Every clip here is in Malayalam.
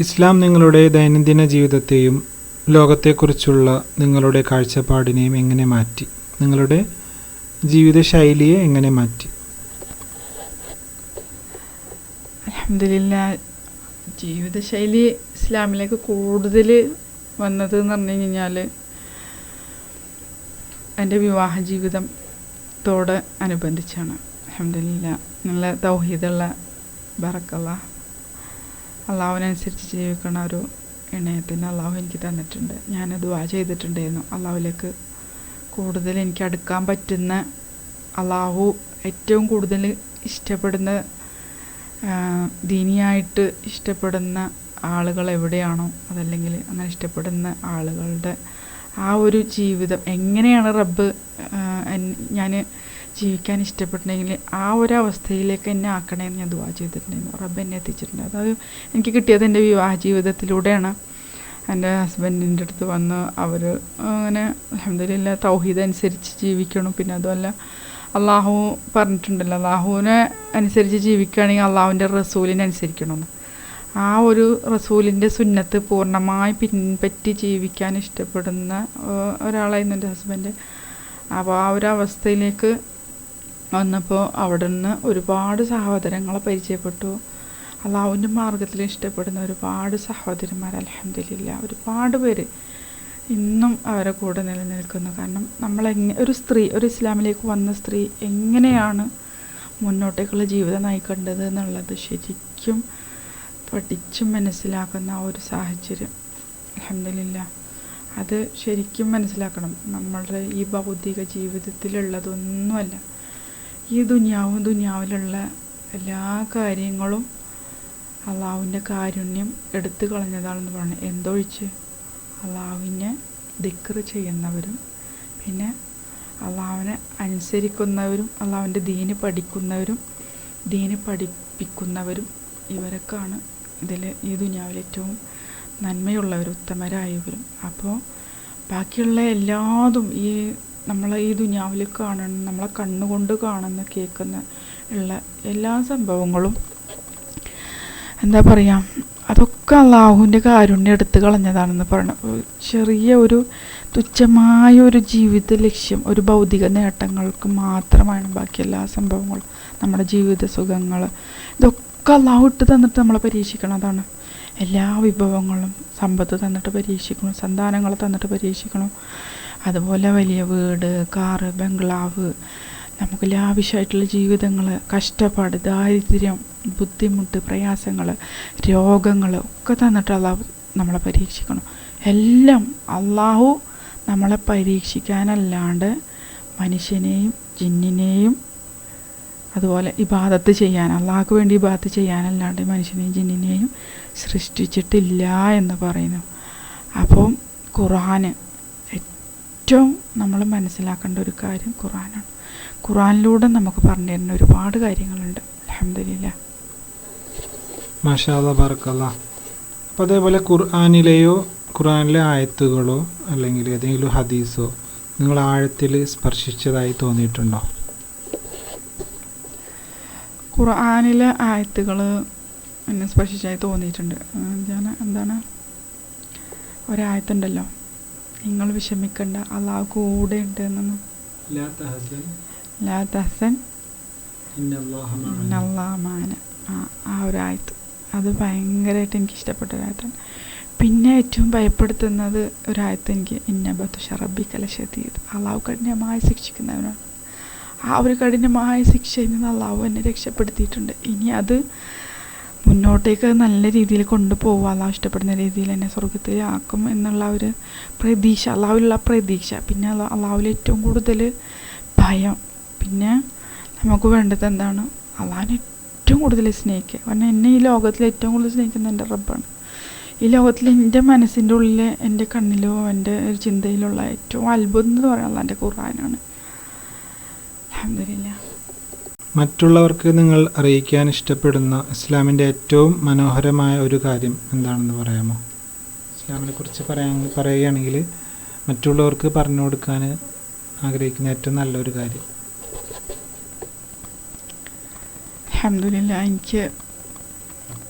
ഇസ്ലാം നിങ്ങളുടെ ദൈനംദിന ജീവിതത്തെയും ലോകത്തെക്കുറിച്ചുള്ള നിങ്ങളുടെ കാഴ്ചപ്പാടിനെയും എങ്ങനെ മാറ്റി? നിങ്ങളുടെ ജീവിതശൈലിയെ എങ്ങനെ മാറ്റി? അലഹമില്ല ജീവിതശൈലി ഇസ്ലാമിലേക്ക് കൂടുതൽ വന്നത് എന്ന് പറഞ്ഞു കഴിഞ്ഞാൽ എന്റെ വിവാഹ ജീവിതത്തോട് അനുബന്ധിച്ചാണ്. അലഹമില്ല നല്ല തൗഹീദുള്ള ബറക്കല്ല അള്ളാഹുവിനനുസരിച്ച് ജീവിക്കണ ഒരു ഇണയത്തിന് അള്ളാഹു എനിക്ക് തന്നിട്ടുണ്ട്. ഞാൻ ദുവാ ചെയ്തിട്ടുണ്ടായിരുന്നു. അള്ളാഹുലേക്ക് കൂടുതൽ എനിക്ക് അടുക്കാൻ പറ്റുന്ന അള്ളാഹു ഏറ്റവും കൂടുതൽ ഇഷ്ടപ്പെടുന്ന ദീനിയായിട്ട് ഇഷ്ടപ്പെടുന്ന ആളുകൾ എവിടെയാണോ അതല്ലെങ്കിൽ അങ്ങനെ ഇഷ്ടപ്പെടുന്ന ആളുകളുടെ ആ ഒരു ജീവിതം എങ്ങനെയാണ് റബ്ബ് ഞാൻ ജീവിക്കാൻ ഇഷ്ടപ്പെട്ടിട്ടുണ്ടെങ്കിൽ ആ ഒരു അവസ്ഥയിലേക്ക് എന്നെ ആക്കണേന്ന് ഞാൻ ദുവാ ചെയ്തിട്ടുണ്ടായിരുന്നു. റബ്ബ് എന്നെ എത്തിച്ചിട്ടുണ്ട്. അത് എനിക്ക് കിട്ടിയത് എന്റെ വിവാഹ ജീവിതത്തിലൂടെയാണ്. എന്റെ ഹസ്ബൻഡിന്റെ അടുത്ത് വന്ന് അവർ അങ്ങനെ അലഹമില്ല തൗഹീദ് അനുസരിച്ച് ജീവിക്കണം. പിന്നെ അതുമല്ല അള്ളാഹു പറഞ്ഞിട്ടുണ്ടല്ലോ അള്ളാഹുവിനെ അനുസരിച്ച് ജീവിക്കുകയാണെങ്കിൽ അള്ളാഹുവിന്റെ റസൂലിനെ അനുസരിക്കണമെന്ന് ആ ഒരു റസൂലിന്റെ സുന്നത്ത് പൂർണമായി പിൻപറ്റി ജീവിക്കാൻ ഇഷ്ടപ്പെടുന്ന ഒരാളായിരുന്നു എന്റെ ഹസ്ബൻഡ് അപ്പോൾ ആ ഒരു അവസ്ഥയിലേക്ക് വന്നപ്പോൾ അവിടെ നിന്ന് ഒരുപാട് സഹോദരങ്ങളെ പരിചയപ്പെട്ടു. അള്ളാഹുവിന്റെ മാർഗത്തിൽ ഇഷ്ടപ്പെടുന്ന ഒരുപാട് സഹോദരന്മാർ അലഹമില്ല ഒരുപാട് പേര് ഇന്നും അവരെ കൂടെ നിലനിൽക്കുന്നു. കാരണം നമ്മൾ ഒരു സ്ത്രീ ഒരു ഇസ്ലാമിലേക്ക് വന്ന സ്ത്രീ എങ്ങനെയാണ് മുന്നോട്ടേക്കുള്ള ജീവിതം നയിക്കേണ്ടത് എന്നുള്ളത് ശരിക്കും പഠിച്ചും മനസ്സിലാക്കുന്ന ആ ഒരു സാഹചര്യം. അലഹമില്ല അത് ശരിക്കും മനസ്സിലാക്കണം. നമ്മളുടെ ഈ ഭൗതിക ജീവിതത്തിലുള്ളതൊന്നുമല്ല. ഈ ദുനിയാവും ദുനിയാവിലുള്ള എല്ലാ കാര്യങ്ങളും അള്ളാഹുവിന്റെ കാരുണ്യം എടുത്തു കളഞ്ഞതാണെന്ന് പറഞ്ഞു. എന്തൊഴിച്ച്? അള്ളാഹുവിനെ ദിക്റ് ചെയ്യുന്നവരും പിന്നെ അള്ളാഹുവിനെ അനുസരിക്കുന്നവരും അള്ളാഹുവിന്റെ ദീന് പഠിക്കുന്നവരും ദീന് പഠിപ്പിക്കുന്നവരും ഇവരൊക്കെയാണ് ഇതിൽ ഈ ദുനിയാവിൽ ഏറ്റവും നന്മയുള്ളവരും ഉത്തമരായവരും. അപ്പോൾ ബാക്കിയുള്ള എല്ലാതും ഈ നമ്മളെ ഈ ദുനിയാവിൽ കാണുന്ന നമ്മളെ കണ്ണുകൊണ്ട് കാണുന്ന കേൾക്കുന്ന ഉള്ള എല്ലാ സംഭവങ്ങളും എന്താ പറയുക അതൊക്കെ അള്ളാഹുവിന്റെ കാരുണ്യം എടുത്ത് കളഞ്ഞതാണെന്ന് പറയുന്നത് ചെറിയ ഒരു തുച്ഛമായ ഒരു ജീവിത ലക്ഷ്യം ഒരു ഭൗതിക നേട്ടങ്ങൾക്ക് മാത്രമാണ് ബാക്കി എല്ലാ സംഭവങ്ങളും. നമ്മുടെ ജീവിത സുഖങ്ങൾ ഇതൊക്കെ അള്ളാഹു ഇട്ട് തന്നിട്ട് നമ്മളെ പരീക്ഷിക്കണതാണ് എല്ലാ വിഭവങ്ങളും സമ്പത്ത് തന്നിട്ട് പരീക്ഷിക്കണം സന്താനങ്ങൾ തന്നിട്ട് പരീക്ഷിക്കണം. അതുപോലെ വലിയ വീട് കാറ് ബംഗ്ലാവ്. നമുക്ക് ലാവിഷായിട്ടുള്ള ജീവിതങ്ങൾ കഷ്ടപ്പാട് ദാരിദ്ര്യം ബുദ്ധിമുട്ട് പ്രയാസങ്ങൾ രോഗങ്ങൾ ഒക്കെ തന്നിട്ട് അള്ളാഹു നമ്മളെ പരീക്ഷിക്കണം. എല്ലാം അള്ളാഹു നമ്മളെ പരീക്ഷിക്കാനല്ലാണ്ട് മനുഷ്യനെയും ജിന്നിനെയും അതുപോലെ ഇബാദത്ത് ചെയ്യാൻ അള്ളാഹ്ക്ക് വേണ്ടി ഇബാദത്ത് ചെയ്യാനല്ലാണ്ട് മനുഷ്യനെയും ജിന്നിനെയും സൃഷ്ടിച്ചിട്ടില്ല എന്ന് പറയുന്നു. അപ്പം ഖുർആന് ഏറ്റവും നമ്മൾ മനസ്സിലാക്കേണ്ട ഒരു കാര്യം ഖുറാനാണ് ഖുറാനിലൂടെ നമുക്ക് പറഞ്ഞു തരുന്ന ഒരുപാട് കാര്യങ്ങളുണ്ട്. അലഹമില്ല ബർക്കല്ല അപ്പോൾ അതേപോലെ ഖുർആാനിലെയോ ഖുർആാനിലെ ആയത്തുകളോ അല്ലെങ്കിൽ ഏതെങ്കിലും ഹദീസോ നിങ്ങൾ ആഴത്തിൽ സ്പർശിച്ചതായി തോന്നിയിട്ടുണ്ടോ? ഖുർആാനിലെ ആയത്തുകൾ എന്നെ സ്പർശിച്ചതായി തോന്നിയിട്ടുണ്ട്. ഞാൻ എന്താണ്? ഒരായത്തുണ്ടല്ലോ. നിങ്ങൾ വിഷമിക്കണ്ട അള്ളാഹു കൂടെ ഉണ്ട് എന്നൊന്നും ലാ തഹസൻ. നല്ലാമാന ആ ആ ഒരു ആയത്ത്. അത് ഭയങ്കരമായിട്ട് എനിക്ക് ഇഷ്ടപ്പെട്ട ഒരായത്താണ് പിന്നെ ഏറ്റവും ഭയപ്പെടുത്തുന്നത് ഒരായത്ത് എനിക്ക് ഇന്നബത്ത് ഷറബി കലശത്തി അള്ളാഹു കഠിനമായി ശിക്ഷിക്കുന്നവനാണ്. ആ ഒരു കഠിനമായ ശിക്ഷയിൽ നിന്ന് അള്ളാഹു എന്നെ രക്ഷപ്പെടുത്തിയിട്ടുണ്ട്. ഇനി അത് മുന്നോട്ടേക്ക് നല്ല രീതിയിൽ കൊണ്ടുപോകുക അള്ളാഹു ഇഷ്ടപ്പെടുന്ന രീതിയിൽ എന്നെ സ്വർഗത്തിൽ ആക്കും എന്നുള്ള ഒരു പ്രതീക്ഷ അള്ളാഹുലുള്ള പ്രതീക്ഷ. പിന്നെ അള്ളാ- അള്ളാഹുവിൽ ഏറ്റവും കൂടുതൽ ഭയം. പിന്നെ നമുക്ക് വേണ്ടത് എന്താണ്? അള്ളാഹിനെ ഏറ്റവും കൂടുതൽ സ്നേഹിക്കുക. കാരണം എന്നെ ഈ ലോകത്തിൽ ഏറ്റവും കൂടുതൽ സ്നേഹിക്കുന്ന എന്റെ റബ്ബാണ്. ഈ ലോകത്തിൽ എന്റെ മനസ്സിന്റെ ഉള്ളിൽ എന്റെ കണ്ണിലോ എന്റെ ഒരു ചിന്തയിലുള്ള ഏറ്റവും അത്ഭുതം എന്ന് പറയുന്നത് എന്റെ ഖുർആനാണ്. അലഹമില്ല മറ്റുള്ളവർക്ക് നിങ്ങൾ അറിയിക്കാൻ ഇഷ്ടപ്പെടുന്ന ഇസ്ലാമിന്റെ ഏറ്റവും മനോഹരമായ ഒരു കാര്യം എന്താണെന്ന് പറയാമോ? ഇസ്ലാമിനെ കുറിച്ച് പറയാ പറയുകയാണെങ്കിൽ മറ്റുള്ളവർക്ക് പറഞ്ഞു കൊടുക്കാൻ ആഗ്രഹിക്കുന്ന ഏറ്റവും നല്ലൊരു കാര്യം. അലഹമില്ല എനിക്ക്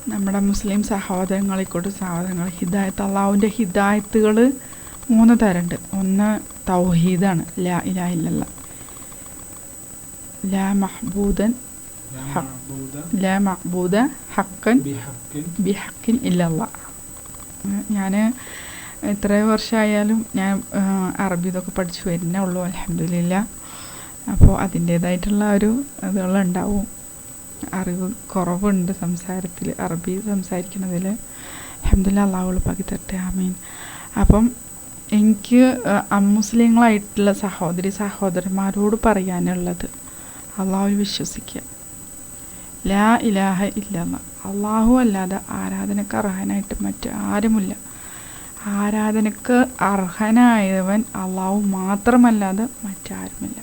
നമ്മുടെ മുസ്ലിം സഹോദരങ്ങളെക്കൂട്ട് സഹോദരങ്ങൾ ഹിദായത്ത് അള്ളാഹുവിന്റെ ഹിദായത്തുകൾ മൂന്ന് തരമുണ്ട്. ഒന്ന് തൗഹീദാണ് ലാ ഇലാ ഇല്ലല്ല. ലാ لا معبودا حقا بحق إلا الله ഞാൻ എത്ര വർഷമായാലും ഞാൻ അറബി ഇതൊക്കെ പഠിച്ചു വരുന്നേ ഉള്ളൂ അലഹമില്ല അപ്പോൾ അതിന്റേതായിട്ടുള്ള ഒരു ഇതുകളുണ്ടാവും. അറിവ് കുറവുണ്ട് സംസാരത്തിൽ അറബി സംസാരിക്കുന്നതിൽ അലഹമില്ല അള്ളാഹു എളുപ്പാക്കി തരട്ടെ ആമീൻ. അപ്പം എനിക്ക് അമുസ്ലിങ്ങളായിട്ടുള്ള സഹോദരി സഹോദരന്മാരോട് പറയാനുള്ളത് അള്ളാഹുവിൽ വിശ്വസിക്കുക. ലാ ഇലാഹ ഇല്ലെന്ന് അള്ളാഹു അല്ലാതെ ആരാധനക്ക് അർഹനായിട്ട് മറ്റ് ആരുമില്ല. ആരാധനക്ക് അർഹനായവൻ അള്ളാഹു മാത്രമല്ലാതെ മറ്റാരുമില്ല.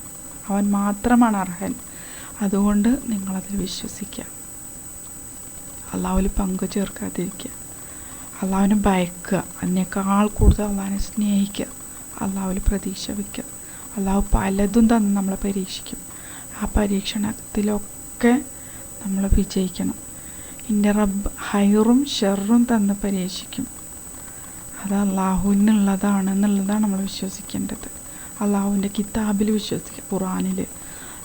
അവൻ മാത്രമാണ് അർഹൻ. അതുകൊണ്ട് നിങ്ങളതിൽ വിശ്വസിക്കുക. അള്ളാഹുവിൽ പങ്കു ചേർക്കാതിരിക്കുക. അള്ളാഹുവിനെ ഭയക്കുക. അതിനേക്കാൾ കൂടുതൽ അള്ളാഹിനെ സ്നേഹിക്കുക. അള്ളാഹുവിൽ പ്രതീക്ഷ വയ്ക്കുക അള്ളാഹു പലതും തന്ന് നമ്മളെ പരീക്ഷിക്കും. ആ പരീക്ഷണത്തിലൊക്കെ നമ്മൾ വിജയിക്കണം. എന്റെ റബ്ബ് ഹൈറും ഷെറും തന്ന് പരീക്ഷിക്കും. അത് അള്ളാഹുവിനുള്ളതാണ് എന്നുള്ളതാണ് നമ്മൾ വിശ്വസിക്കേണ്ടത്. അള്ളാഹുവിന്റെ കിതാബിൽ വിശ്വസിക്കുക ഖുറാനിൽ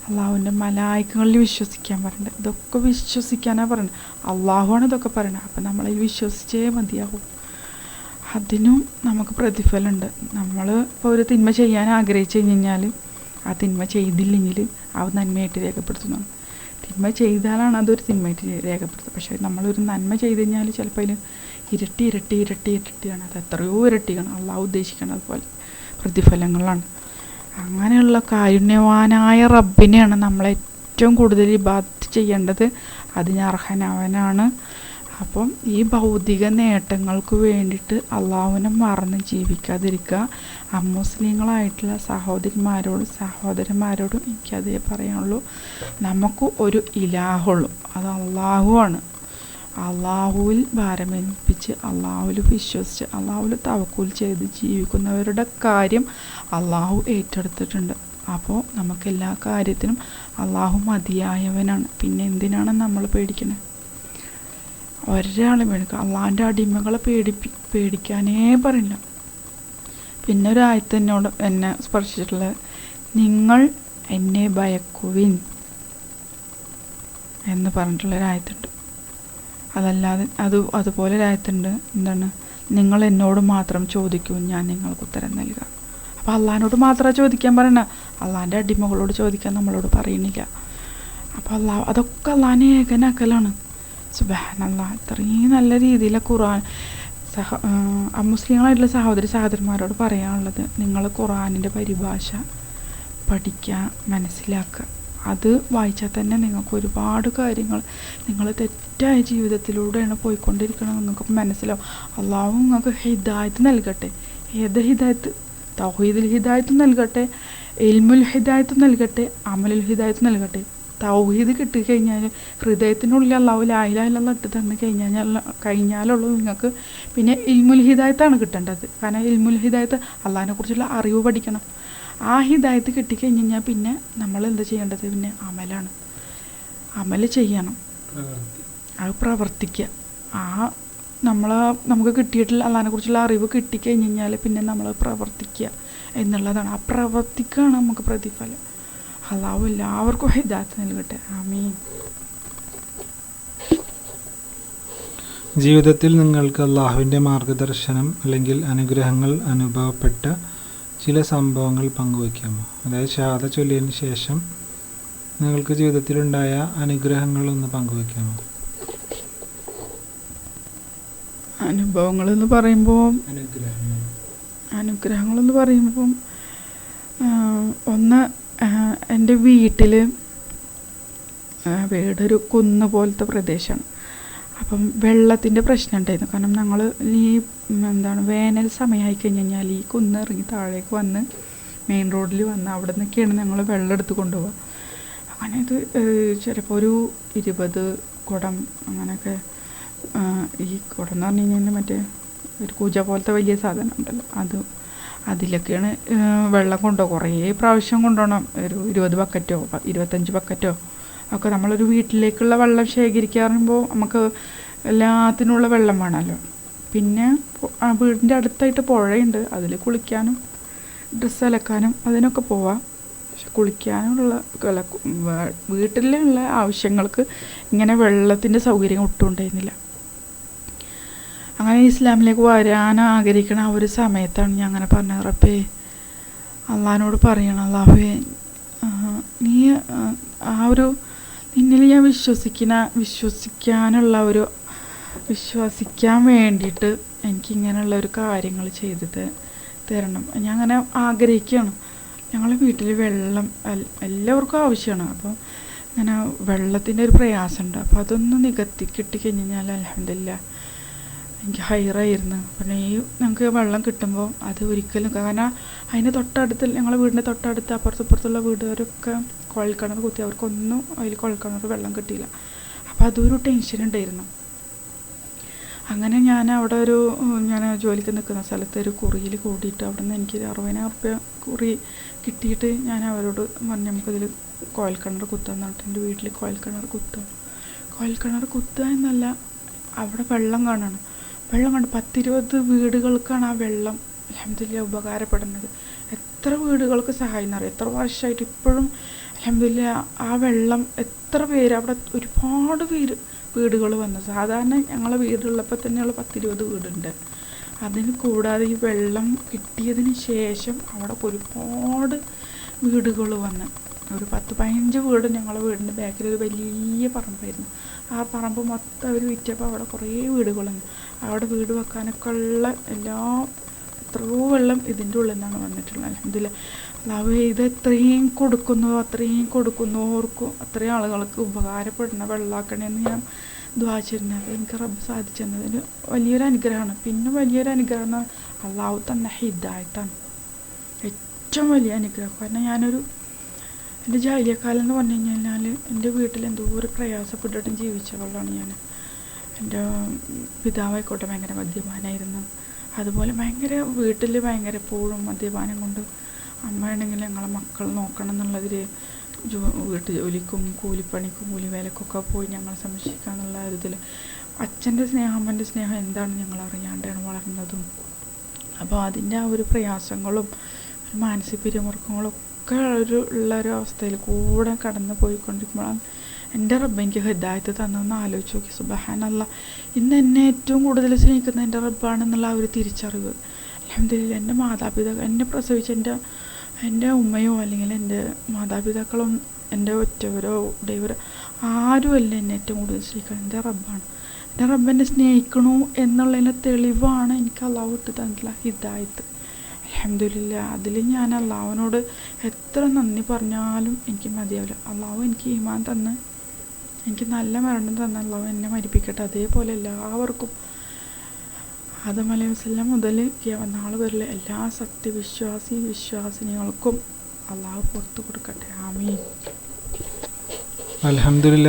അള്ളാഹുവിന്റെ മലായിക്കങ്ങളിൽ വിശ്വസിക്കാൻ പറയുന്നത് ഇതൊക്കെ വിശ്വസിക്കാനാണ് പറയുന്നത് അള്ളാഹുവാണ് ഇതൊക്കെ പറയുന്നത് അപ്പം നമ്മളതിൽ വിശ്വസിച്ചേ മതിയാവും. അതിനും നമുക്ക് പ്രതിഫലമുണ്ട്. നമ്മൾ ഇപ്പോൾ ഒരു തിന്മ ചെയ്യാൻ ആഗ്രഹിച്ചു കഴിഞ്ഞാൽ ആ തിന്മ ചെയ്തില്ലെങ്കിൽ ആ നന്മയായിട്ട് രേഖപ്പെടുത്തുന്നു. തിന്മ ചെയ്താലാണ് അതൊരു തിന്മയായിട്ട് രേഖപ്പെടുത്തുന്നത് പക്ഷേ നമ്മളൊരു നന്മ ചെയ്ത് കഴിഞ്ഞാൽ ചിലപ്പോൾ അതിൽ ഇരട്ടി ഇരട്ടി ഇരട്ടി ഇരട്ടിയാണ്. അത് എത്രയോ ഇരട്ടിയാണ് അള്ളാഹ് ഉദ്ദേശിക്കുന്നത് അതുപോലെ. പ്രതിഫലങ്ങളാണ്. അങ്ങനെയുള്ള കാരുണ്യവാനായ റബ്ബിനെയാണ് നമ്മൾ ഏറ്റവും കൂടുതൽ ഇബാദത്ത് ചെയ്യേണ്ടത്. അതിന് അർഹനവനാണ് അപ്പം ഈ ഭൗതിക നേട്ടങ്ങൾക്ക് വേണ്ടിയിട്ട് അള്ളാഹുവിനെ മറന്ന് ജീവിക്കാതിരിക്കുക. അമുസ്ലിങ്ങളായിട്ടുള്ള സഹോദരിമാരോടും സഹോദരന്മാരോടും എനിക്കതേ പറയാനുള്ളൂ. നമുക്ക് ഒരു ഇലാഹുള്ളൂ. അത് അള്ളാഹുവാണ് അള്ളാഹുവിൽ ഭാരമേൽപ്പിച്ച് അള്ളാഹുവിൽ വിശ്വസിച്ച് അള്ളാഹുവിൽ തവക്കൂൽ ചെയ്ത് ജീവിക്കുന്നവരുടെ കാര്യം അള്ളാഹു ഏറ്റെടുത്തിട്ടുണ്ട്. അപ്പോൾ നമുക്ക് എല്ലാ കാര്യത്തിനും അള്ളാഹു മതിയായവനാണ്. പിന്നെ എന്തിനാണ് നമ്മൾ പേടിക്കുന്നത് ഒരാളെ പേടിക്കുക അള്ളാന്റെ അടിമകളെ പേടിപ്പി പേടിക്കാനേ പറയില്ല. പിന്നെ ഒരു എന്നോട് എന്നെ സ്പർശിച്ചിട്ടുള്ളത് നിങ്ങൾ എന്നെ ഭയക്കുവിൻ എന്ന് പറഞ്ഞിട്ടുള്ള ഒരായത്തുണ്ട്. അതല്ലാതെ അത് അതുപോലെ ഒരായത്തുണ്ട്. എന്താണ്? നിങ്ങൾ എന്നോട് മാത്രം ചോദിക്കൂ ഞാൻ നിങ്ങൾക്ക് ഉത്തരം നൽകുക. അപ്പോൾ അള്ളാഹിനോട് മാത്രമാണ് ചോദിക്കാൻ പറയണ അള്ളാഹിന്റെ അടിമകളോട് ചോദിക്കാൻ നമ്മളോട് പറയുന്നില്ല. അപ്പോൾ അള്ളാഹ് അതൊക്കെ അള്ളാഹിനെ ഏകനാക്കലാണ്. സുബാനല്ല ഇത്രയും നല്ല രീതിയിൽ ഖുറാൻ സഹ മുസ്ലിങ്ങളായിട്ടുള്ള സഹോദരി സഹോദരന്മാരോട് പറയാനുള്ളത്. നിങ്ങൾ ഖുറാനിന്റെ പരിഭാഷ പഠിക്കുക മനസ്സിലാക്കുക അത് വായിച്ചാൽ തന്നെ നിങ്ങൾക്ക് ഒരുപാട് കാര്യങ്ങൾ നിങ്ങൾ തെറ്റായ ജീവിതത്തിലൂടെയാണ് പോയിക്കൊണ്ടിരിക്കുന്നത് നിങ്ങൾക്ക് മനസ്സിലാവും. അള്ളാഹു നിങ്ങൾക്ക് ഹിദായത്ത് നൽകട്ടെ. ഏത് ഹിദായത്ത്? തൗഹീദുൽ ഹിദായത്ത് നൽകട്ടെ എൽമുൽ ഹിദായത്ത് നൽകട്ടെ അമലുൽ ഹിദായത്ത് നൽകട്ടെ. തൗഹീദ് കിട്ടിക്കഴിഞ്ഞാൽ ഹൃദയത്തിനുള്ളിൽ അള്ളാഹു ലായിലായില്ല ഇട്ട് തന്നു കഴിഞ്ഞാൽ കഴിഞ്ഞാലുള്ളൂ നിങ്ങൾക്ക്. പിന്നെ ഇൽമുൽ ഹിദായത്താണ് കിട്ടേണ്ടത്. കാരണം ഇൽമുൽ ഹിദായത്ത് അള്ളാഹിനെ കുറിച്ചുള്ള അറിവ് പഠിക്കണം. ആ ഹിദായത്ത് കിട്ടിക്കഴിഞ്ഞ് കഴിഞ്ഞാൽ പിന്നെ നമ്മൾ എന്താ ചെയ്യേണ്ടത്? പിന്നെ അമലാണ്. അമൽ ചെയ്യണം. അത് പ്രവർത്തിക്കുക. ആ നമ്മൾ നമുക്ക് കിട്ടിയിട്ടുള്ള അള്ളാഹിനെ കുറിച്ചുള്ള അറിവ് കിട്ടിക്കഴിഞ്ഞ് കഴിഞ്ഞാൽ പിന്നെ നമ്മൾ പ്രവർത്തിക്കുക എന്നുള്ളതാണ്. ആ പ്രവർത്തിക്കാണ് നമുക്ക് പ്രതിഫലം. അള്ളാഹു എല്ലാവർക്കും ഹിദാത്ത് നൽകട്ടെ. ആമീൻ. ജീവിതത്തിൽ നിങ്ങൾക്ക് അള്ളാഹുവിന്റെ മാർഗദർശനം അല്ലെങ്കിൽ അനുഗ്രഹങ്ങൾ അനുഭവപ്പെട്ട ചില സംഭവങ്ങൾ പങ്കുവയ്ക്കാമോ? അതായത് ശാദ ചൊല്ലിയതിന് ശേഷം നിങ്ങൾക്ക് ജീവിതത്തിലുണ്ടായ അനുഗ്രഹങ്ങളൊന്ന് പങ്കുവയ്ക്കാമോ? അനുഭവങ്ങൾ എന്ന് പറയുമ്പോൾ അനുഗ്രഹങ്ങൾ. അനുഗ്രഹങ്ങളെന്ന് പറയുമ്പോൾ ഒന്ന് എന്റെ വീട്ടിൽ വീടൊരു കുന്ന് പോലത്തെ പ്രദേശമാണ്. അപ്പം വെള്ളത്തിന്റെ പ്രശ്നം ഉണ്ടായിരുന്നു കാരണം ഞങ്ങൾ ഈ എന്താണ് വേനൽ സമയമായി കഴിഞ്ഞ് കഴിഞ്ഞാൽ ഈ കുന്ന് ഇറങ്ങി താഴേക്ക് വന്ന് മെയിൻ റോഡിൽ വന്ന് അവിടെ നിന്നൊക്കെയാണ് ഞങ്ങൾ വെള്ളം എടുത്ത് കൊണ്ടുപോകുക അങ്ങനെ ഇത് ചിലപ്പോൾ ഒരു ഇരുപത് കുടം അങ്ങനെയൊക്കെ ഈ കുടം എന്ന് പറഞ്ഞു കഴിഞ്ഞാൽ മറ്റേ ഒരു കൂജ പോലത്തെ വലിയ സാധനം ഉണ്ടല്ലോ അത് അതിലൊക്കെയാണ് വെള്ളം കൊണ്ടുപോകും കുറേ പ്രാവശ്യം കൊണ്ടുപോകണം ഒരു ഇരുപത് ബക്കറ്റോ ഇരുപത്തഞ്ച് ബക്കറ്റോ. ഒക്കെ നമ്മളൊരു വീട്ടിലേക്കുള്ള വെള്ളം ശേഖരിക്കാറുമ്പോൾ നമുക്ക് എല്ലാത്തിനുള്ള വെള്ളം വേണമല്ലോ. പിന്നെ വീടിന്റെ അടുത്തായിട്ട് പുഴയുണ്ട്. അതിൽ കുളിക്കാനും ഡ്രസ്സ് അലക്കാനും അതിനൊക്കെ പോവാം. പക്ഷെ കുളിക്കാനുള്ള വീട്ടിലുള്ള ആവശ്യങ്ങൾക്ക് ഇങ്ങനെ വെള്ളത്തിന്റെ സൗകര്യം ഒട്ടും ഉണ്ടായിരുന്നില്ല. അങ്ങനെ ഇസ്ലാമിലേക്ക് വരാൻ ആഗ്രഹിക്കണ ആ ഒരു സമയത്താണ് ഞാൻ അങ്ങനെ പറഞ്ഞത്. റബ്ബേ അള്ളഹാനോട് പറയണം അള്ളാഹുവേ നീ ആ, ഒരു നിന്നിൽ ഞാൻ വിശ്വസിക്കുന്ന വിശ്വസിക്കാനുള്ള ഒരു വിശ്വസിക്കാൻ വേണ്ടിയിട്ട് എനിക്ക് ഇങ്ങനെയുള്ള ഒരു കാര്യങ്ങൾ ചെയ്ത് തരണം. ഞാൻ അങ്ങനെ ആഗ്രഹിക്കുകയാണ്. ഞങ്ങളുടെ വീട്ടിൽ വെള്ളം എല്ലാവർക്കും ആവശ്യമാണ്. അപ്പോൾ ഇങ്ങനെ വെള്ളത്തിന്റെ ഒരു പ്രയാസമുണ്ട്. അപ്പോൾ അതൊന്ന് നികത്തി കിട്ടിക്കഴിഞ്ഞാൽ അലഹമില്ല എനിക്ക് ഹൈറായിരുന്നു. പിന്നെ ഈ ഞങ്ങൾക്ക് വെള്ളം കിട്ടുമ്പോൾ അത് ഒരിക്കലും കാരണം അതിന് തൊട്ടടുത്ത് ഞങ്ങളെ വീടിന്റെ തൊട്ടടുത്ത് അപ്പുറത്തപ്പുറത്തുള്ള വീട്ടുകാരൊക്കെ കുഴൽക്കിണർ കുത്തി അവർക്കൊന്നും അതിൽ കുഴൽക്കിണർ വെള്ളം കിട്ടിയില്ല. അപ്പോൾ അതൊരു ടെൻഷൻ ഉണ്ടായിരുന്നു അങ്ങനെ ഞാൻ അവിടെ ഒരു ഞാൻ ജോലിക്ക് നിൽക്കുന്ന സ്ഥലത്ത് ഒരു കുറിയിൽ കൂടിയിട്ട് അവിടെ നിന്ന് എനിക്ക് അറുപതിനായിരം റുപ്യ കുറി കിട്ടിയിട്ട് ഞാൻ അവരോട് പറഞ്ഞു നമുക്കിതിൽ കുഴൽക്കിണർ കുത്താന്ന് പറഞ്ഞിട്ട് എന്റെ വീട്ടിൽ കുഴൽക്കിണർ കുത്തുക കുഴൽക്കിണർ കുത്തുക എന്നല്ല അവിടെ വെള്ളം കാണണം. വെള്ളം കണ്ട് പത്തിരുപത് വീടുകൾക്കാണ് ആ വെള്ളം അലഹമില്ല ഉപകാരപ്പെടുന്നത്. എത്ര വീടുകൾക്ക് സഹായം അറിയാം? എത്ര വർഷമായിട്ട് ഇപ്പോഴും അലഹമില്ല ആ വെള്ളം എത്ര പേര് അവിടെ ഒരുപാട് പേര് വീടുകൾ വന്നു. സാധാരണ ഞങ്ങളെ വീടുള്ളപ്പോൾ തന്നെയുള്ള പത്തിരുപത് വീടുണ്ട്. അതിന് കൂടാതെ ഈ വെള്ളം കിട്ടിയതിന് ശേഷം അവിടെ ഒരുപാട് വീടുകൾ വന്ന്. ഒരു പത്ത് പതിനഞ്ച് വീട് ഞങ്ങളുടെ വീടിന്റെ ബാക്കിൽ ഒരു വലിയ പറമ്പായിരുന്നു. ആ പറമ്പ് മൊത്തം അവർ വിറ്റപ്പോൾ അവിടെ കുറേ വീടുകളുണ്ട്. അവിടെ വീട് വെക്കാനൊക്കെ ഉള്ള എല്ലാ എത്രയോ വെള്ളം ഇതിന്റെ ഉള്ളിൽ നിന്നാണ് വന്നിട്ടുള്ളത്. അലഹമില്ല അല്ലാതെ ഇത് എത്രയും കൊടുക്കുന്നു അത്രയും കൊടുക്കുന്നവർക്കും അത്രയും ആളുകൾക്ക് ഉപകാരപ്പെടുന്ന വെള്ളമാക്കണമെന്ന് ഞാൻ ദ്വാചിരുന്നത് എനിക്ക് റബ്ബ് സാധിച്ചെന്നതിന് വലിയൊരു അനുഗ്രഹമാണ്. പിന്നെ വലിയൊരു അനുഗ്രഹം എന്ന് അള്ളാഹു തന്നെ ഹിദായിട്ടാണ് ഏറ്റവും വലിയ അനുഗ്രഹം. കാരണം ഞാനൊരു എന്റെ ജാലിയക്കാലം എന്ന് പറഞ്ഞു കഴിഞ്ഞാൽ എന്റെ വീട്ടിൽ എന്തോ ഒരു പ്രയാസപ്പെട്ടിട്ടും ജീവിച്ചവളാണ് ഞാൻ എന്റെ പിതാവായിക്കോട്ടെ ഭയങ്കര മദ്യപാനായിരുന്നു. അതുപോലെ ഭയങ്കര വീട്ടിൽ ഭയങ്കര എപ്പോഴും മദ്യപാനം കൊണ്ട് അമ്മയാണെങ്കിൽ ഞങ്ങളെ മക്കൾ നോക്കണം എന്നുള്ളതിൽ ജോ വീട്ടു ജോലിക്കും കൂലിപ്പണിക്കും കൂലിവേലക്കൊക്കെ പോയി ഞങ്ങളെ സംരക്ഷിക്കുക എന്നുള്ള ഇതിൽ അച്ഛന്റെ സ്നേഹം അമ്മന്റെ സ്നേഹം എന്താണ് ഞങ്ങൾ അറിയാണ്ടാണ് വളർന്നതും. അപ്പോൾ അതിന്റെ ആ ഒരു പ്രയാസങ്ങളും മാനസിക പിരിമുറുക്കങ്ങളും ഒക്കെ ഒരു ഉള്ള ഒരു അവസ്ഥയിൽ കൂടെ കടന്നു പോയിക്കൊണ്ടിരിക്കുമ്പോഴാണ് എന്റെ റബ്ബ് എനിക്ക് ഹിദായത്ത് തന്നതെന്ന് ആലോചിച്ച് നോക്കി. സുബഹാനല്ല. ഇന്ന് എന്നെ ഏറ്റവും കൂടുതൽ സ്നേഹിക്കുന്ന എന്റെ റബ്ബാണെന്നുള്ള ആ ഒരു തിരിച്ചറിവ്. അല്ലെങ്കിൽ എന്റെ മാതാപിതാക്കൾ എന്നെ പ്രസവിച്ച എന്റെ എന്റെ ഉമ്മയോ അല്ലെങ്കിൽ എന്റെ മാതാപിതാക്കളോ എന്റെ ഒറ്റവരോ ഡൈവറോ ആരുമല്ല എന്നെ ഏറ്റവും കൂടുതൽ സ്നേഹിക്കുന്നത്. എന്റെ റബ്ബാണ്. എന്റെ റബ്ബ് എന്നെ സ്നേഹിക്കണു എന്നുള്ളതിന്റെ തെളിവാണ് എനിക്ക് അള്ളാഹു ഇട്ട് തന്നിട്ടുള്ള ഹിദായത്ത്. അലഹമില്ല അതിൽ ഞാൻ അള്ളാഹുവിനോട് എത്ര നന്ദി പറഞ്ഞാലും എനിക്ക് മതിയാവില്ല. അള്ളാഹു എനിക്ക് ഈമാൻ തന്ന് എനിക്ക് നല്ല മരണം തന്ന അള്ളാഹു എന്നെ മരിപ്പിക്കട്ടെ. അതേപോലെ എല്ലാവർക്കും ആദം അലൈഹി വസ്ലം മുതൽ നാൾ വരെയുള്ള എല്ലാ സത്യവിശ്വാസി വിശ്വാസിനികൾക്കും അള്ളാഹു പുറത്തു കൊടുക്കട്ടെ. ആമീൻ. അലഹമില്ല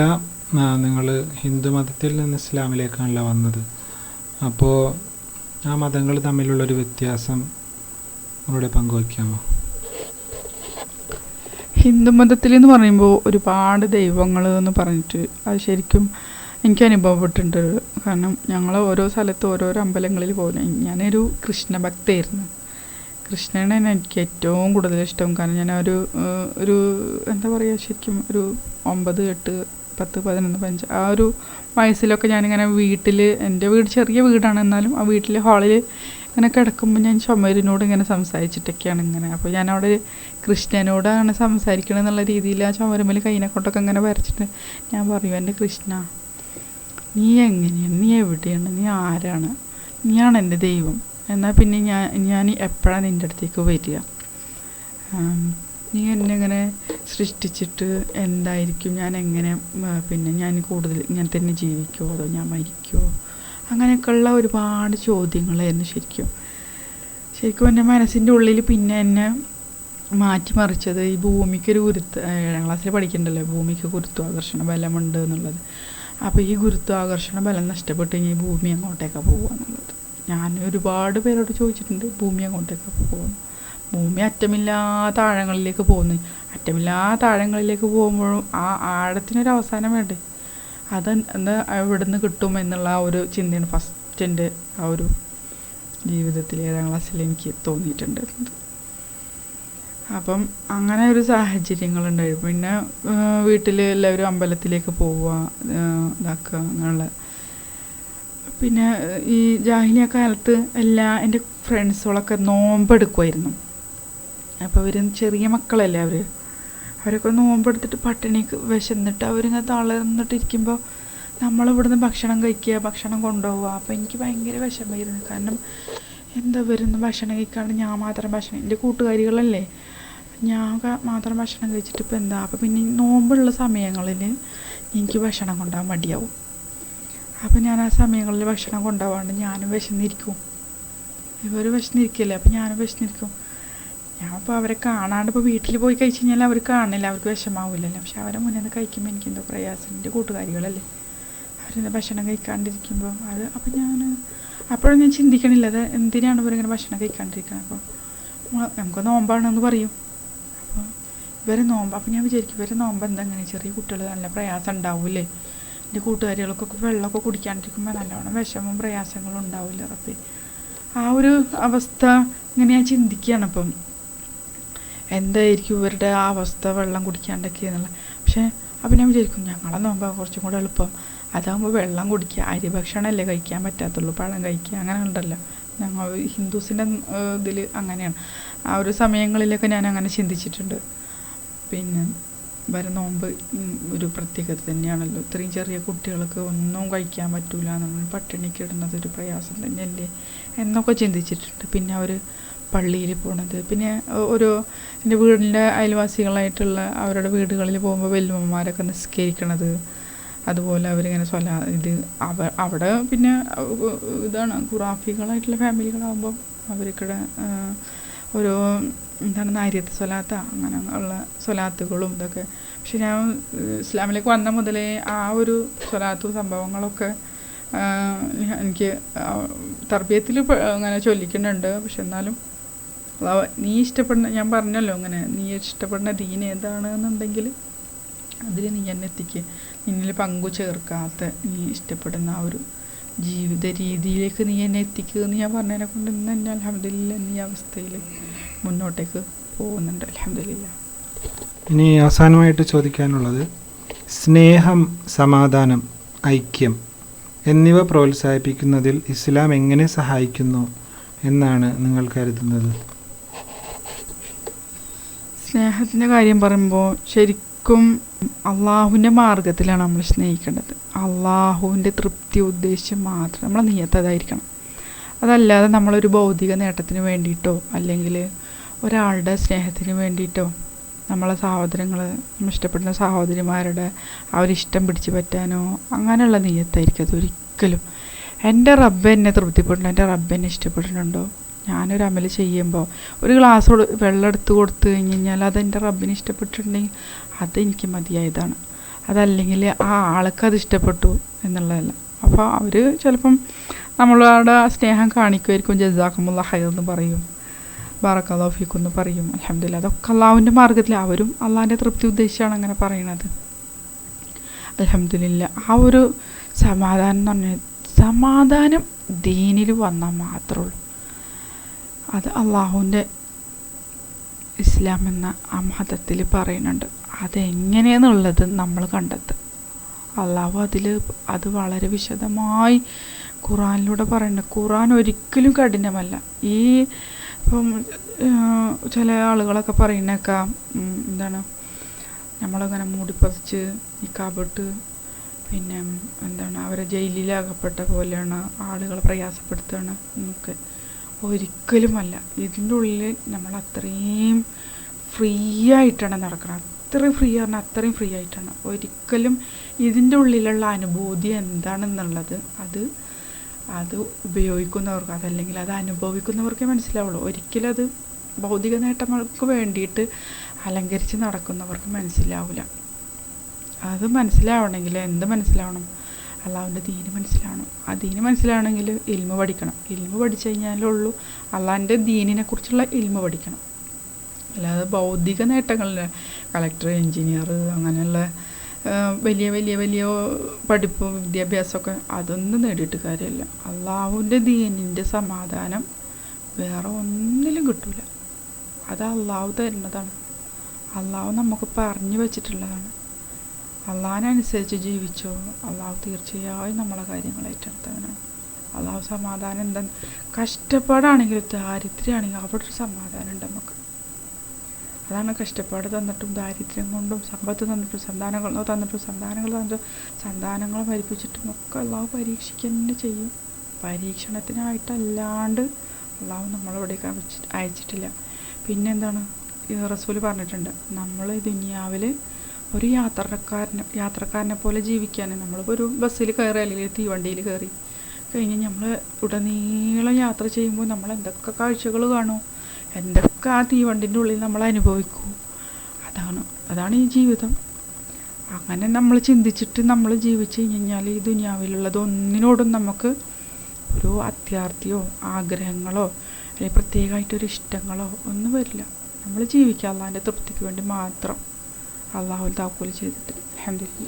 നിങ്ങൾ ഹിന്ദു മതത്തിൽ നിന്ന് ഇസ്ലാമിലേക്കാണല്ലോ വന്നത്. അപ്പോൾ ആ മതങ്ങൾ തമ്മിലുള്ളൊരു വ്യത്യാസം നമ്മളോട് പങ്കുവയ്ക്കാമോ ഹിന്ദു മതത്തിൽ എന്ന് പറയുമ്പോൾ ഒരുപാട് ദൈവങ്ങൾ എന്ന് പറഞ്ഞിട്ട് അത് ശരിക്കും എനിക്ക് അനുഭവപ്പെട്ടിട്ടുണ്ട്. കാരണം ഞങ്ങൾ ഓരോ സ്ഥലത്ത് ഓരോരോ അമ്പലങ്ങളിൽ പോകുന്നത് ഞാനൊരു കൃഷ്ണഭക്തയായിരുന്നു കൃഷ്ണനെ എനിക്ക് ഏറ്റവും കൂടുതൽ ഇഷ്ടം. കാരണം ഞാൻ ഒരു ഒരു എന്താ പറയുക ശരിക്കും ഒരു ഒമ്പത് എട്ട് പത്ത് പതിനൊന്ന് പതിനഞ്ച് ആ ഒരു വയസ്സിലൊക്കെ ഞാനിങ്ങനെ വീട്ടിൽ എന്റെ വീട് ചെറിയ വീടാണ്. എന്നാലും ആ വീട്ടിൽ ഹാളിൽ ഇങ്ങനെ കിടക്കുമ്പോൾ ഞാൻ ചുമരിനോട് ഇങ്ങനെ സംസാരിച്ചിട്ടൊക്കെയാണ് ഇങ്ങനെ. അപ്പോൾ ഞാൻ അവിടെ കൃഷ്ണനോടാണ് സംസാരിക്കണം എന്നുള്ള രീതിയിൽ ആ ചുമരമ്മൽ കൈനെ കൊണ്ടൊക്കെ ഇങ്ങനെ വരച്ചിട്ട് ഞാൻ പറയും എന്റെ കൃഷ്ണ നീ എങ്ങനെയാണ് നീ എവിടെയാണ്? നീ ആരാണ്? നീയാണ് എന്റെ ദൈവം. എന്നാൽ പിന്നെ ഞാൻ ഞാൻ എപ്പോഴാണ് നിന്റെ അടുത്തേക്ക് വരിക? നീ എന്നെ ഇങ്ങനെ സൃഷ്ടിച്ചിട്ട് എന്തായിരിക്കും? ഞാൻ എങ്ങനെ പിന്നെ ഞാൻ കൂടുതൽ ഇങ്ങനെ തന്നെ ജീവിക്കുമോ അതോ ഞാൻ മരിക്കുമോ അങ്ങനെയൊക്കെയുള്ള ഒരുപാട് ചോദ്യങ്ങളായിരുന്നു ശരിക്കും. ശരിക്കും എന്റെ മനസ്സിന്റെ ഉള്ളിൽ പിന്നെ എന്നെ മാറ്റിമറിച്ചത് ഈ ഭൂമിക്കൊരു ഗുരുത്വ ഏഴാം ക്ലാസ്സിൽ പഠിക്കണ്ടല്ലോ ഭൂമിക്ക് ഗുരുത്വാകർഷണ ബലമുണ്ട് എന്നുള്ളത്. അപ്പോൾ ഈ ഗുരുത്വാകർഷണ ബലം നഷ്ടപ്പെട്ട് ഈ ഭൂമി അങ്ങോട്ടേക്കാണ് പോകുക എന്നുള്ളത്. ഞാൻ ഒരുപാട് പേരോട് ചോദിച്ചിട്ടുണ്ട് ഭൂമി അങ്ങോട്ടേക്കാണ് പോകുന്നു ഭൂമി അറ്റമില്ലാത്ത ആഴങ്ങളിലേക്ക് പോകുന്നു. അറ്റമില്ലാത്ത ആഴങ്ങളിലേക്ക് പോകുമ്പോഴും ആ ആഴത്തിനൊരു അവസാനം വേണ്ടേ? അത് എന്താ എവിടുന്ന് കിട്ടും എന്നുള്ള ആ ഒരു ചിന്തയാണ് ഫസ്റ്റ് എന്റെ ആ ഒരു ജീവിതത്തിൽ ഏഴാം ക്ലാസ്സിൽ എനിക്ക് തോന്നിയിട്ടുണ്ട്. അപ്പം അങ്ങനെ ഒരു സാഹചര്യങ്ങളുണ്ടായി പിന്നെ വീട്ടിൽ എല്ലാവരും അമ്പലത്തിലേക്ക് പോവുക ഇതാക്കുക അങ്ങനെയുള്ള. പിന്നെ ഈ ജാഹിലിയ കാലത്ത് എല്ലാ എന്റെ ഫ്രണ്ട്സുകളൊക്കെ നോമ്പെടുക്കുമായിരുന്നു അപ്പോൾ അവർ ചെറിയ മക്കളല്ലേ അവർ അവരൊക്കെ നോമ്പെടുത്തിട്ട് പട്ടിണിക്ക് വിശന്നിട്ട് അവരിങ്ങനെ തളർന്നിട്ടിരിക്കുമ്പോൾ നമ്മളിവിടുന്ന് ഭക്ഷണം കഴിക്കുക ഭക്ഷണം കൊണ്ടുപോവുക. അപ്പോൾ എനിക്ക് ഭയങ്കര വിഷമമായിരുന്നു. കാരണം എന്താ വരുന്ന ഭക്ഷണം കഴിക്കാണ്ട് ഞാൻ മാത്രം ഭക്ഷണം എന്റെ കൂട്ടുകാരികളല്ലേ? ഞാൻ മാത്രം ഭക്ഷണം കഴിച്ചിട്ട് ഇപ്പോൾ എന്താ? അപ്പോൾ പിന്നെ നോമ്പുള്ള സമയങ്ങളിൽ എനിക്ക് ഭക്ഷണം കൊണ്ടുപോകാൻ മടിയാവും. അപ്പോൾ ഞാൻ ആ സമയങ്ങളിൽ ഭക്ഷണം കൊണ്ടുപോകാണ്ട് ഞാനും വിശന്നിരിക്കും. ഇവർ വിശന്നിരിക്കില്ലേ? അപ്പോൾ ഞാനും വിശന്നിരിക്കും. ഞാൻ അപ്പോൾ അവരെ കാണാണ്ട് ഇപ്പോൾ വീട്ടിൽ പോയി കഴിച്ച് കഴിഞ്ഞാൽ അവർ കാണില്ല അവർക്ക് വിഷമാവില്ലല്ലോ പക്ഷെ അവരെ മുന്നേ നിന്ന് കഴിക്കുമ്പോൾ എനിക്ക് എന്തോ പ്രയാസം എന്റെ കൂട്ടുകാരികളല്ലേ. അവരെന്താ ഭക്ഷണം കഴിക്കാണ്ടിരിക്കുമ്പോൾ അത് അപ്പോൾ ഞാൻ അപ്പോഴും ഞാൻ ചിന്തിക്കണില്ല അത് എന്തിനാണ് ഇവരിങ്ങനെ ഭക്ഷണം കഴിക്കാണ്ടിരിക്കുന്നത് അപ്പോൾ നമുക്ക് നോമ്പാണെന്ന് പറയും. അപ്പോൾ ഇവരെ നോമ്പ് അപ്പോൾ ഞാൻ വിചാരിക്കും ഇവരെ നോമ്പ് എന്താ അങ്ങനെ ചെറിയ കുട്ടികൾ നല്ല പ്രയാസം ഉണ്ടാവില്ലേ. എന്റെ കൂട്ടുകാരികൾക്കൊക്കെ വെള്ളമൊക്കെ കുടിക്കാണ്ടിരിക്കുമ്പോൾ നല്ലവണ്ണം വിഷമവും പ്രയാസങ്ങളും ഉണ്ടാവില്ല ഉറപ്പി. ആ ഒരു അവസ്ഥ ഇങ്ങനെ ഞാൻ ചിന്തിക്കുകയാണ് ഇപ്പം. എന്തായിരിക്കും ഇവരുടെ ആ അവസ്ഥ വെള്ളം കുടിക്കാണ്ടൊക്കെ എന്നുള്ളത് പക്ഷേ അപ്പം ഞാൻ വിചാരിക്കും ഞങ്ങളെ നോക്കാം കുറച്ചും കൂടെ എളുപ്പം. അതാകുമ്പോൾ വെള്ളം കുടിക്കുക അരി ഭക്ഷണമല്ലേ കഴിക്കാൻ പറ്റാത്തുള്ളൂ പഴം കഴിക്കുക അങ്ങനെ ഉണ്ടല്ലോ. ഞങ്ങൾ ഹിന്ദുസിന്റെ ഇതിൽ അങ്ങനെയാണ്. ആ ഒരു സമയങ്ങളിലൊക്കെ ഞാൻ അങ്ങനെ ചിന്തിച്ചിട്ടുണ്ട്. പിന്നെ വരെ നോമ്പ് ഒരു പ്രത്യേകത തന്നെയാണല്ലോ. ഇത്രയും ചെറിയ കുട്ടികൾക്ക് ഒന്നും കഴിക്കാൻ പറ്റൂല നമ്മൾ പട്ടിണിക്ക് ഇടുന്നത് ഒരു പ്രയാസം തന്നെയല്ലേ എന്നൊക്കെ ചിന്തിച്ചിട്ടുണ്ട്. പിന്നെ അവർ പള്ളിയിൽ പോണത്. പിന്നെ ഒരു എന്റെ വീടിന്റെ അയൽവാസികളായിട്ടുള്ള അവരുടെ വീടുകളിൽ പോകുമ്പോൾ വല്യമ്മമാരൊക്കെ നിസ്കരിക്കണത്. അതുപോലെ അവരിങ്ങനെ സ്വല ഇത് അവ അവിടെ പിന്നെ ഇതാണ് ഖുറാഫികളായിട്ടുള്ള ഫാമിലികളാകുമ്പം അവർക്കിടെ ഓരോ എന്താണ് നാര്യത്ത് സ്വലാത്ത അങ്ങനെ ഉള്ള സ്വലാത്തുകളും ഇതൊക്കെ. പക്ഷെ ഞാൻ ഇസ്ലാമിലേക്ക് വന്ന മുതലേ ആ ഒരു സ്വലാത്തു സംഭവങ്ങളൊക്കെ എനിക്ക് തർബീയത്തിൽ അങ്ങനെ ചൊല്ലിക്കുന്നുണ്ട്. പക്ഷെ എന്നാലും അള്ളാഹ് നീ ഇഷ്ടപ്പെടുന്ന ഞാൻ പറഞ്ഞല്ലോ അങ്ങനെ നീ ഇഷ്ടപ്പെടുന്ന ദീൻ ഏതാണെന്നുണ്ടെങ്കിൽ അതിൽ നീ എന്നെ എത്തിക്കുക നിന്നിൽ പങ്കു ചേർക്കാത്ത നീ ഇഷ്ടപ്പെടുന്ന ആ ഒരു ജീവിത രീതിയിലേക്ക് നീ എന്നെ എത്തിക്കുക എന്ന് ഞാൻ പറഞ്ഞതിനെ കൊണ്ട് ഇന്ന് എന്നെ അലഹമില്ല എന്നീ അവസ്ഥയിൽ മുന്നോട്ടേക്ക് പോകുന്നുണ്ട്. അലഹമില്ല ഇനി അവസാനമായിട്ട് ചോദിക്കാനുള്ളത് സ്നേഹം സമാധാനം ഐക്യം എന്നിവ പ്രോത്സാഹിപ്പിക്കുന്നതിൽ ഇസ്ലാം എങ്ങനെ സഹായിക്കുന്നു എന്നാണ് നിങ്ങൾ കരുതുന്നത്? സ്നേഹത്തിന്റെ കാര്യം പറയുമ്പോൾ ശരിക്കും അള്ളാഹുവിന്റെ മാർഗത്തിലാണ് നമ്മൾ സ്നേഹിക്കേണ്ടത്. അള്ളാഹുവിന്റെ തൃപ്തി ഉദ്ദേശിച്ച് മാത്രം നമ്മൾ നീയത്തതായിരിക്കണം. അതല്ലാതെ നമ്മളൊരു ഭൗതിക നേട്ടത്തിന് വേണ്ടിയിട്ടോ അല്ലെങ്കിൽ ഒരാളുടെ സ്നേഹത്തിന് വേണ്ടിയിട്ടോ നമ്മളെ സഹോദരങ്ങൾ നമ്മൾ ഇഷ്ടപ്പെടുന്ന സഹോദരിമാരുടെ അവരിഷ്ടം പിടിച്ചു പറ്റാനോ അങ്ങനെയുള്ള നീയത്തായിരിക്കും അത് ഒരിക്കലും എന്റെ റബ്ബ് എന്നെ എന്റെ റബ്ബ് എന്നെ ഇഷ്ടപ്പെടുന്നുണ്ടോ? ഞാനൊരു അമൽ ചെയ്യുമ്പോൾ ഒരു ഗ്ലാസ് വെള്ളം എടുത്ത് കൊടുത്തു കഴിഞ്ഞ് കഴിഞ്ഞാൽ അതെന്റെ റബ്ബിന് ഇഷ്ടപ്പെട്ടിട്ടുണ്ടെങ്കിൽ അതെനിക്ക് മതിയായതാണ്. അതല്ലെങ്കിൽ ആ ആൾക്ക് അത് ഇഷ്ടപ്പെട്ടു എന്നുള്ളതല്ല. അപ്പോൾ അവർ ചിലപ്പം നമ്മളോട് സ്നേഹം കാണിക്കുമായിരിക്കും ജസാക്കുമുള്ള ഹൈർ എന്ന് പറയും. ബാറക്കല്ലാഫിക്കും എന്ന് പറയും. അലഹമില്ല അതൊക്കെ അള്ളാഹുവിന്റെ മാർഗത്തിൽ അവരും അള്ളാഹിന്റെ തൃപ്തി ഉദ്ദേശിച്ചാണ് അങ്ങനെ പറയണത്. അലഹമില്ല ആ ഒരു സമാധാനം എന്ന് പറഞ്ഞാൽ സമാധാനം ദീനിൽ വന്നാൽ മാത്രമേ ഉള്ളൂ. അത് അള്ളാഹുവിന്റെ ഇസ്ലാം എന്ന ആ മതത്തിൽ പറയുന്നുണ്ട്. അതെങ്ങനെയെന്നുള്ളത് നമ്മൾ കണ്ടെത്തുക. അള്ളാഹു അതിൽ അത് വളരെ വിശദമായി ഖുറാനിലൂടെ പറയുന്നുണ്ട്. ഖുറാൻ ഒരിക്കലും കഠിനമല്ല. ഈ ഇപ്പം ചില ആളുകളൊക്കെ പറയുന്നൊക്കെ എന്താണ് നമ്മളിങ്ങനെ മൂടിപ്പറിച്ച് ഈ കബട്ട് പിന്നെ എന്താണ് അവരെ ജയിലിലാകപ്പെട്ട പോലെയാണ് ആളുകളെ പ്രയാസപ്പെടുത്തുകയാണ് എന്നൊക്കെ. ഒരിക്കലുമല്ല. ഇതിന്റെ ഉള്ളിൽ നമ്മൾ അത്രയും ഫ്രീ ആയിട്ടാണ് നടക്കുന്നത് അത്രയും ഫ്രീ ആണ് അത്രയും ഫ്രീ ആയിട്ടാണ് ഒരിക്കലും ഇതിന്റെ ഉള്ളിലുള്ള അനുഭൂതി എന്താണെന്നുള്ളത് അത് അത് ഉപയോഗിക്കുന്നവർക്ക് അതല്ലെങ്കിൽ അത് അനുഭവിക്കുന്നവർക്കേ മനസ്സിലാവുള്ളൂ. ഒരിക്കലും അത് ഭൗതിക നേട്ടങ്ങൾക്ക് വേണ്ടിയിട്ട് അലങ്കരിച്ച് നടക്കുന്നവർക്ക് മനസ്സിലാവില്ല അത് മനസ്സിലാവണമെങ്കിൽ എന്ത് മനസ്സിലാവണം? അള്ളാഹുവിന്റെ ദീന് മനസ്സിലാവണം ആ ദീന് മനസ്സിലാവണമെങ്കിൽ ഇൽമ പഠിക്കണം. ഇൽമ പഠിച്ചു കഴിഞ്ഞാലേ ഉള്ളൂ അള്ളാഹിന്റെ ദീനിനെ കുറിച്ചുള്ള ഇൽമ പഠിക്കണം. അല്ലാതെ ഭൗതിക നേട്ടങ്ങളിൽ കളക്ടർ എൻജിനീയർ അങ്ങനെയുള്ള വലിയ വലിയ വലിയ പഠിപ്പും വിദ്യാഭ്യാസമൊക്കെ അതൊന്നും നേടിയിട്ട് കാര്യമില്ല. അള്ളാഹുവിന്റെ ദീനിന്റെ സമാധാനം വേറെ ഒന്നിലും കിട്ടില്ല അത് അള്ളാഹു തരുന്നതാണ്. അള്ളാഹു നമുക്ക് പറഞ്ഞു വെച്ചിട്ടുള്ളതാണ്. അള്ളാഹിനനുസരിച്ച് ജീവിച്ചോ അള്ളാഹു തീർച്ചയായും നമ്മളെ കാര്യങ്ങൾ ഏറ്റെടുത്തവനാണ്. അള്ളാഹു സമാധാനം എന്താ കഷ്ടപ്പാടാണെങ്കിലും ദാരിദ്ര്യമാണെങ്കിലും അവിടെ ഒരു സമാധാനം ഉണ്ട് നമുക്ക്. അതാണ് കഷ്ടപ്പാട് തന്നിട്ടും ദാരിദ്ര്യം കൊണ്ടും സമ്പത്ത് തന്നിട്ടും സന്താനങ്ങൾ തന്നിട്ടും സന്താനങ്ങൾ തന്നിട്ടും സന്താനങ്ങൾ മരിപ്പിച്ചിട്ടും ഒക്കെ അള്ളാഹു പരീക്ഷിക്കുക ചെയ്യും. പരീക്ഷണത്തിനായിട്ടല്ലാണ്ട് അള്ളാഹു നമ്മളിവിടേക്ക് അയച്ചിട്ട് അയച്ചിട്ടില്ല. പിന്നെന്താണ് ഈ റസൂൽ പറഞ്ഞിട്ടുണ്ട് നമ്മൾ ദുനിയാവിൽ ഒരു യാത്രക്കാരനെ യാത്രക്കാരനെ പോലെ ജീവിക്കാൻ നമ്മളിപ്പോൾ ഒരു ബസ്സിൽ കയറി അല്ലെങ്കിൽ തീവണ്ടിയിൽ കയറി കഴിഞ്ഞ് നമ്മൾ ഉടനീളം യാത്ര ചെയ്യുമ്പോൾ നമ്മൾ എന്തൊക്കെ കാഴ്ചകൾ കാണും? എന്തൊക്കെ ആ തീവണ്ടിന്റെ ഉള്ളിൽ നമ്മൾ അനുഭവിക്കും? അതാണ് അതാണ് ഈ ജീവിതം. അങ്ങനെ നമ്മൾ ചിന്തിച്ചിട്ട് നമ്മൾ ജീവിച്ചു കഴിഞ്ഞാൽ ഈ ദുനിയാവിലുള്ളത് ഒന്നിനോടും നമുക്ക് ഒരു അത്യാർത്ഥിയോ ആഗ്രഹങ്ങളോ അല്ലെങ്കിൽ പ്രത്യേകമായിട്ടൊരു ഇഷ്ടങ്ങളോ ഒന്നും വരില്ല. നമ്മൾ ജീവിക്കുക അതിന്റെ തൃപ്തിക്ക് വേണ്ടി മാത്രം. അള്ളാഹു താക്കോൽ ചെയ്തിട്ട് അലഹമില്ല